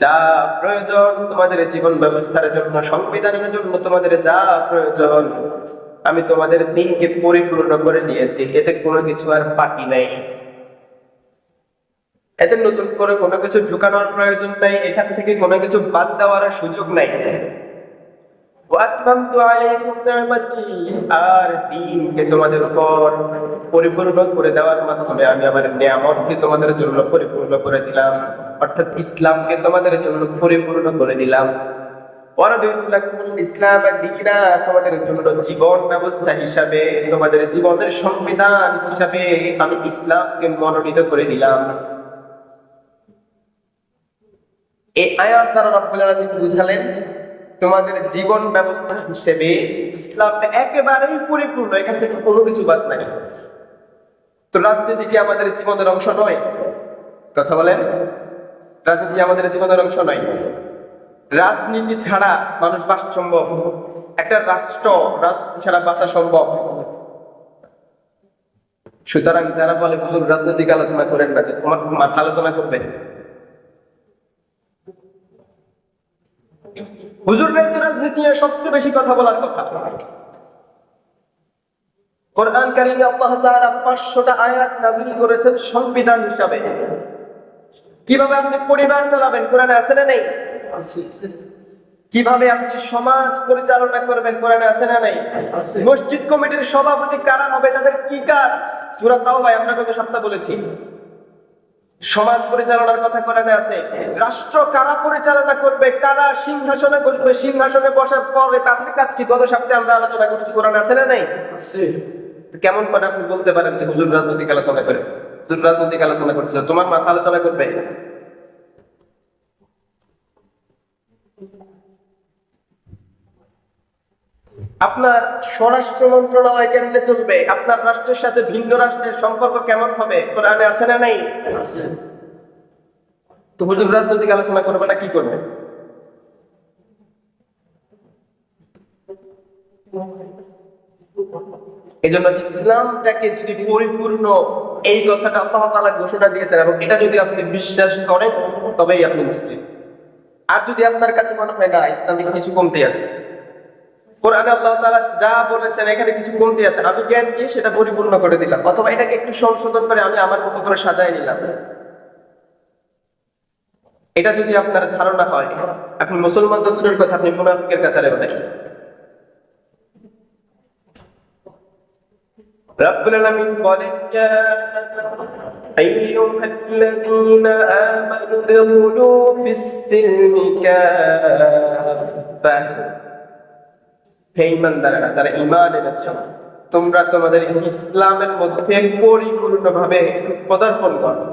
যা প্রয়োজন তোমাদের জীবন ব্যবস্থার জন্য, সংবিধানের জন্য তোমাদের যা প্রয়োজন, আমি তোমাদের দিনকে পরিপূর্ণ করে দিয়েছি। এতে কোনো কিছু আর বাকি নাই। এতে নতুন করে কোনো কিছু ঢুকানোর প্রয়োজন নাই। এখান থেকে কোনো কিছু বাদ দেওয়ার সুযোগ নাই। আর দিনকে তোমাদের উপর পরিপূর্ণ করে দেওয়ার মাধ্যমে আমি আমার নিয়ামতকে তোমাদের জন্য পরিপূর্ণ করে দিলাম। অর্থাৎ ইসলামকে তোমাদের জন্য পরিপূর্ণ করে দিলাম। তোমাদের জীবন ব্যবস্থা হিসাবে, তোমাদের জীবনের এই আয়াত তোমাদের জীবন ব্যবস্থা হিসেবে ইসলামটা একেবারেই পরিপূর্ণ, এখান থেকে কোনো কিছু বাদ নাই। তো রাজনীতি কি আমাদের জীবনের অংশ নয়? কথা বলেন। রাজনীতি আমাদের জীবনের অংশ নয়। রাজনীতি ছাড়া মানুষ বাঁচা সম্ভব। একটা রাষ্ট্র, রাজনীতি ছাড়া বাঁচা সম্ভব। সুতরাং যারা বলে, হুজুর, রাজনৈতিক আলোচনা করেন না তোমার মাথা আলোচনা করবে? হুজুর তো রাজনীতি নিয়ে সবচেয়ে বেশি কথা বলার কথা। কোরআন কারিমে আল্লাহ তাআলা 500টা আয়াত নাযিল করেছেন সংবিধান হিসাবে। কীভাবে আপনি পরিবার চালাবেন? কোরআনে আছে না নেই? কীভাবে আপনি সমাজ পরিচালনা করবেন? কোরআনে আছে না নাই? মসজিদ কমিটির সভাপতি কারা হবে? তাদের কি কাজ? সূরা তাওবায় আমরা গত সপ্তাহ বলেছি। সমাজ পরিচালনার কথা কোরআনে আছে। রাষ্ট্র কারা পরিচালনা করবে? কারা সিংহাসনে বসবে? সিংহাসনে বসার পরে তাদের কাজ কি? গত সপ্তাহে আমরা আলোচনা করেছি। কোরআন আছে না নাই? কেমন করে আপনি বলতে পারেন যে হুজুর রাজনৈতিক আলোচনা করে? হুজুর রাজনৈতিক আলোচনা করছিল। তোমার মাথা আলোচনা করবে? আপনার স্বরাষ্ট্র মন্ত্রণালয় কেমনে চলবে? আপনার রাষ্ট্রের সাথে ভিন্ন রাষ্ট্রের সম্পর্ক কেমন হবে? কোরআনে আছে না নাই? তো হুজুর রাজনৈতিক আলোচনা করবে না, কি করবে? এই জন্য ইসলামটাকে যদি পরিপূর্ণ এই কথাটা আল্লাহ তাআলা ঘোষণা দিয়েছেন এবং এটা যদি আপনি বিশ্বাস করেন, তবেই আপনি মুসলিম। আর যদি আপনার কাছে মনে হয়, না ইসলামিক কিছু কমতে আছে। কোরআনে আল্লাহ তাআলা যা বলেছেন, এখানে কিছু কমতি আছে। আমি জ্ঞান দিয়ে সেটা পরিপূর্ণ করে দিলাম। অথবা এটাকে একটু সংশোধন করে আমি আমার মতো করে সাজায় নিলাম। এটা যদি আপনার ধারণা হয়, এখন মুসলমান তো দূরের কথা আপনি মুনাফিকের কাতারেও নাই রব্বুল আলামিন বলেন আইয়ুহাল্লাযীনা আমানু দুখুলু ফিস-সিলমি কাফফা হে ইমানদারেরা, যারা ঈমান এনেছ, তোমরা তোমাদের ইসলামের মধ্যে পরিপূর্ণভাবে পদার্পণ করো।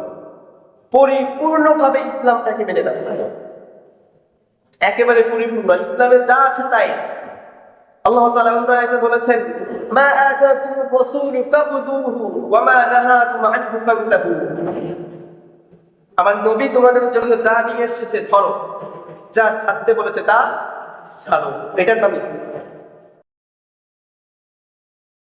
পরিপূর্ণভাবে ইসলামটাকে মেনে নাও। একেবারে পরিপূর্ণ। ইসলামে যা আছে তাই। আল্লাহ তাআলা বলেছেন মা آتاكم الرسول فخذوه وما মা عنه فانتهوا আমার নবী তোমাদের জন্য যা নিয়ে এসেছে ধরো, যা ছাড়তে বলেছে তা ছাড়ো। এটার নাম ইসলাম।